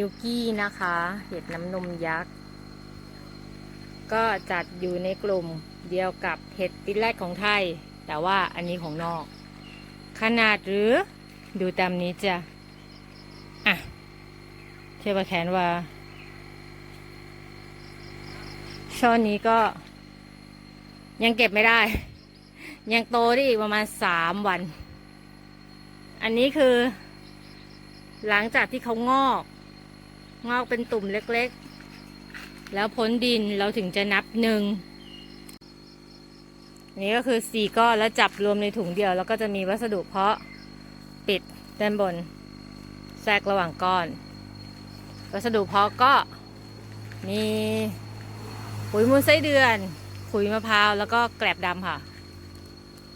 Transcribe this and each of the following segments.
มิลกี้นะคะ เห็ดน้ำนมยักษ์ ก็จัดอยู่ในกลุ่มเดียวกับเห็ดติดแรกของไทย แต่ว่าอันนี้ของนอก ขนาดหรือดูตามนี้จ้ะ อะเทียบกับแขนว่า ช่อนี้ก็ ยังเก็บไม่ได้ ยังโตได้อีกประมาณสามวัน อันนี้คือหลังจากที่เขางอก งอกเป็นตุ่มเล็กๆ แล้วพ้นดินเราถึงจะนับหนึ่งนนี้ก็คือสี่ก้อนแล้วจับรวมในถุงเดียว แล้วก็จะมีวัสดุเพาะปิดด้านบน แทรกระหว่างก้อน วัสดุเพาะก็มีปุ๋ยมูลไส้เดือนขุยมะพร้าวแล้วก็แกลบดำค่ะ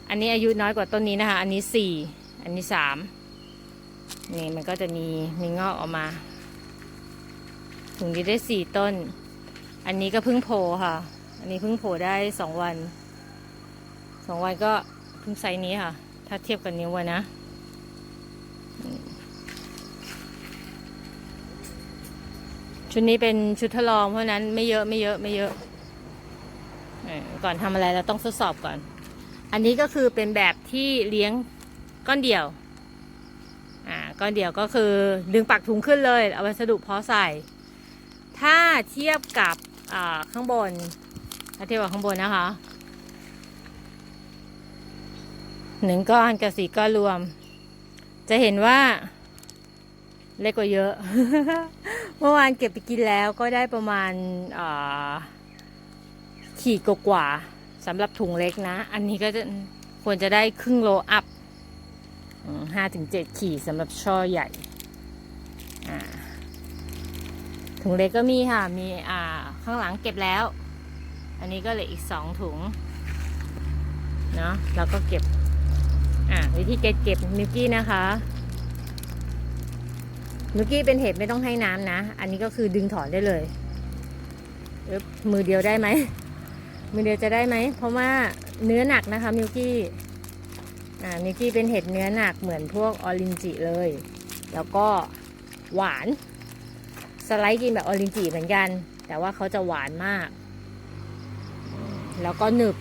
อันนี้อายุน้อยกว่าต้นนี้นะคะ อันนี้สี่อันนี้สามนี่มันก็จะมีมีงอกออกมา ถุงนี้ได้สี่ต้น อันนี้ก็เพิ่งโผล่ค่ะ อันนี้เพิ่งโผล่ได้สองวัน สองวันก็เพิ่งไซส์นี้ค่ะ ถ้าเทียบกับนิ้วนะ ชุดนี้เป็นชุดทดลองเพราะนั้นไม่เยอะไม่เยอะไม่เยอะ ก่อนทำอะไรเราต้องทดสอบก่อน อันนี้ก็คือเป็นแบบที่เลี้ยงก้อนเดี่ยวอ่าก้อนเดี่ยวก็คือดึงปักถุงขึ้นเลย เอาวัสดุเพาะใส่ ถ้าเทียบกับข้างบนถ้าเทียบกับข้างบนนะคะหนึ่งก้อนกับสี่ก้อนรวม จะเห็นว่า เล็กกว่าเยอะ เมื่อวานเก็บไปกินแล้วก็ได้ประมาณขีดกว่าสำหรับถุงเล็กนะ อันนี้ก็จะควรจะได้ครึ่งโลอัพห้าถึงเจ็ดขีดสำหรับช่อใหญ่อ่า ถุงเล็กก็มีค่ะ มีอ่าข้างหลังเก็บแล้ว อันนี้ก็เหลืออีกสองถุง เนาะแล้วก็เก็บ อ่าวิธีเก็บเก็บมิลกี้นะคะมิลกี้เป็นเห็ดไม่ต้องให้น้ำนะ อันนี้ก็คือดึงถอนได้เลยเอ๊บมือเดียวได้ไหม มือเดียวจะได้ไหม เพราะว่าเนื้อหนักนะคะมิลกี้อ่ามิลกี้เป็นเห็ดเนื้อหนักเหมือนพวกออรินจิเลย แล้วก็หวาน สไลด์กินแบบออรินจิเหมือนกัน แต่ว่าเขาจะหวานมาก แล้วก็หนึบ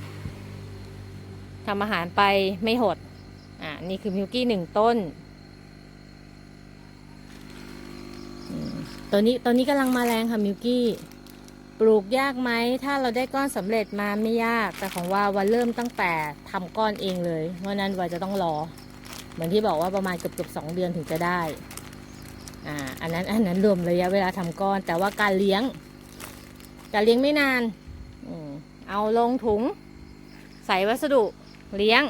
ทำอาหารไปไม่หด อ่า นี่คือมิลกี้หนึ่งต้นตัวนี้ตัวนี้กำลังมาแรงค่ะมิลกี้ ปลูกยากไหม ถ้าเราได้ก้อนสำเร็จมาไม่ยาก แต่ของว่าวันเริ่มตั้งแต่ทำก้อนเองเลย เพราะฉะนั้นว่าจะต้องรอ เหมือนที่บอกว่าประมาณเกือบเกือบสองเดือนถึงจะได้ อ่าอันนั้นอันนั้นรวมระยะเวลาทำก้อน แต่ว่าการเลี้ยง การเลี้ยงไม่นานอืมเอาลงถุง ใส่วัสดุเลี้ยง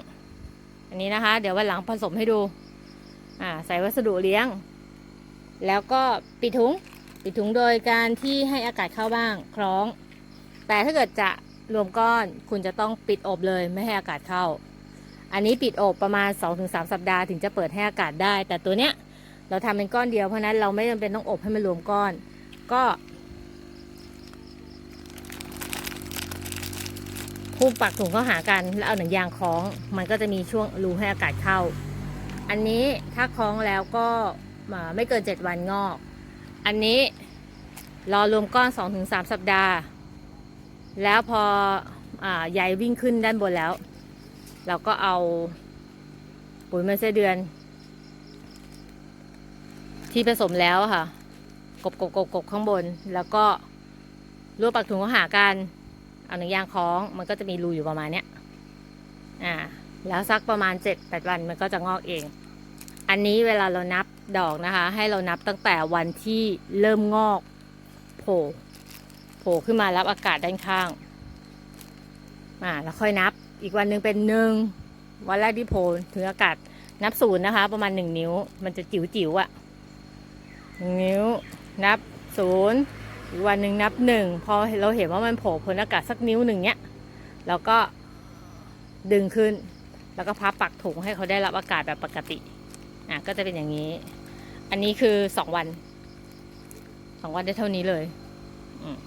อันนี้นะคะ เดี๋ยววันหลังผสมให้ดูอ่าใส่วัสดุเลี้ยง แล้วก็ปิดถุงปิดถุงโดยการที่ให้อากาศเข้าบ้างคล้อง แต่ถ้าเกิดจะรวมก้อนคุณจะต้องปิดอบเลยไม่ให้อากาศเข้า อันนี้ปิดอบประมาณ 2-3 สัปดาห์ถึงจะเปิดให้อากาศได้ แต่ตัวเนี้ย เราทำเป็นก้อนเดียวเพราะนั้นเราไม่จำเป็นต้องอบให้มันรวมก้อน ก็คู่ปักถุงเข้าหากัน แล้วเอาหนังยางคล้อง มันก็จะมีช่วงรูให้อากาศเข้า อันนี้ถ้าคล้องแล้วก็ไม่เกิน7วันงอก อันนี้รอรวมก้อน2-3สัปดาห์ แล้วพออใยวิ่งขึ้นด้านบนแล้ว เราก็เอาปุ๋ยเมล็ดไส้เดือน ที่ผสมแล้วค่ะ กบกบกบกบข้างบน แล้วก็รวบปากถุงเขาหากันเอาหนังยางคล้อง มันก็จะมีรูอยู่ประมาณเนี้ยอ่า แล้วสักประมาณเจ็ดแปดวันมันก็จะงอกเอง อันนี้เวลาเรานับดอกนะคะ ให้เรานับตั้งแต่วันที่เริ่มงอกโผล่โผล่ขึ้นมารับอากาศด้านข้างอ่าแล้วค่อยนับอีกวันหนึ่งเป็นหนึ่งวันแรกที่โผล่ถึงอากาศนับศูนย์นะคะ ประมาณหนึ่งนิ้ว มันจะจิ๋วจิ๋วๆอะ หนึ่งนิ้ว นับศูนย์อีกวันหนึ่งนับหนึ่งพอเราเห็นว่ามันโผล่พ้นอากาศสักนิ้วหนึ่งเนี้ยเราก็ดึงขึ้น แล้วก็พับปักถุงให้เขาได้รับอากาศแบบปกติอะก็จะเป็นอย่างนี้ อันนี้คือสองวันสองวันได้เท่านี้เลยม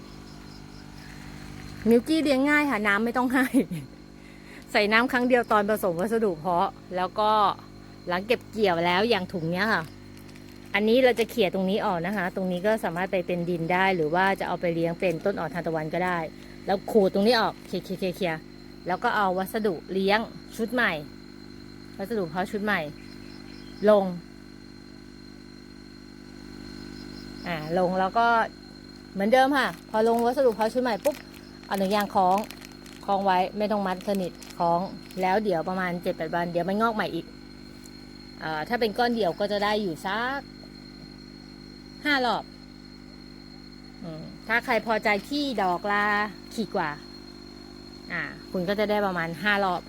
มิลกี้เลี้ยงง่ายค่ะน้ำไม่ต้องให้ ใส่น้ำครั้งเดียวตอนผสมวัสดุเพาะ แล้วก็หลังเก็บเกี่ยวแล้วอย่างถุงเนี้ยค่ะ อันนี้เราจะเขี่ยตรงนี้ออกนะคะ ตรงนี้ก็สามารถไปเป็นดินได้ หรือว่าจะเอาไปเลี้ยงเป็นต้นอ่อนทานตะวันก็ได้ แล้วขูดตรงนี้ออกเคลียเคลียเคลียร์เคลียแล้วก็เอาวัสดุเลี้ยงชุดใหม่ วัสดุเพาะชุดใหม่ ลง อ่าลงแล้วก็เหมือนเดิมค่ะ พอลงวัสดุเพาะชุดใหม่ปุ๊บเอาหนึ่งยางคล้องคล้องไว้ไม่ต้องมัดสนิทคล้อง แล้วเดี๋ยวประมาณเจ็ดแปดวันเดี๋ยวมันงอกใหม่อีกอ่าถ้าเป็นก้อนเดี่ยวก็จะได้อยู่สัก ห้ารอบอถ้าใครพอใจที่ดอกลาขีดกว่า อ่า คุณก็จะได้ประมาณห้ารอบ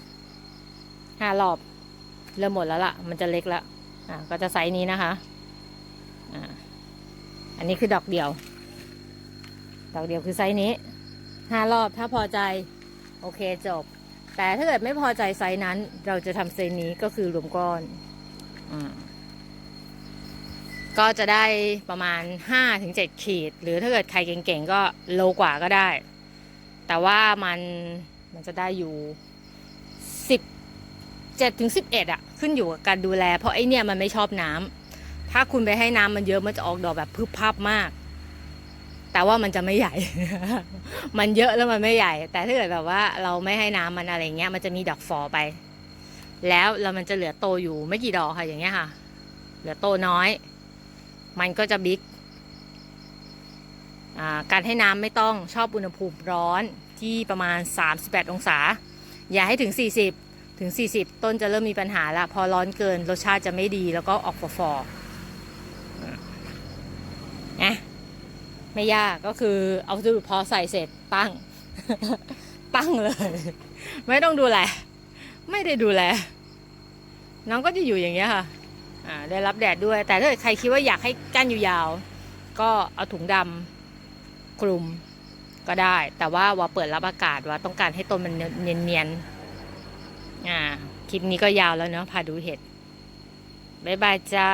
ห้ารอบ เริ่มหมดแล้วล่ะ มันจะเล็กแล้วอ่า ก็จะไซส์นี้นะคะ อ่า อันนี้คือดอกเดียว ดอกเดียวคือไซส์นี้ห้ารอบถ้าพอใจ โอเคจบ แต่ถ้าเกิดไม่พอใจไซส์นั้น เราจะทำไซส์นี้ก็คือรวมก้อนอม ก็จะได้ประมาณห้าถึงเจ็ดขีด หรือถ้าเกิดใครเก่งๆ ก็โลกว่าก็ได้ แต่ว่ามันมันจะได้อยู่สิบเจ็ดถึงสิบเอ็ดอะขึ้นอยู่กับการดูแล เพราะไอเนี่ยมันไม่ชอบน้ำถ้าคุณไปให้น้ำมันเยอะมันจะออกดอกแบบพึบพับมาก แต่ว่ามันจะไม่ใหญ่ มันเยอะแล้วมันไม่ใหญ่ แต่ถ้าเกิดแบบว่าเราไม่ให้น้ำมันอะไรเงี้ย มันจะมีดอกฟอไป แล้วเรามันจะเหลือโตอยู่ไม่กี่ดอกค่ะอย่างเงี้ยค่ะ เหลือโตน้อย มันก็จะบิ๊กการให้น้ำไม่ต้องชอบอุณหภูมิร้อนที่ประมาณ 38 องศา อย่าให้ถึง 40 ถึง 40 ต้นจะเริ่มมีปัญหาละ พอร้อนเกินรสชาติจะไม่ดีแล้วก็ออกฟอๆนะไม่ยากก็คือเอาวัสดุพอใส่เสร็จตั้ง ตั้งเลย ไม่ต้องดูแล ไม่ได้ดูแล น้องก็จะอยู่อย่างเงี้ยค่ะ ได้รับแดดด้วย แต่ถ้าใครคิดว่าอยากให้ก้านยาว ก็เอาถุงดำคลุมก็ได้ แต่ว่าว่าเปิดรับอากาศว่าต้องการให้ต้นมันเนียนๆอ่าคลิปนี้ก็ยาวแล้วเนาะพาดูเห็ด บ๊ายบายจ้า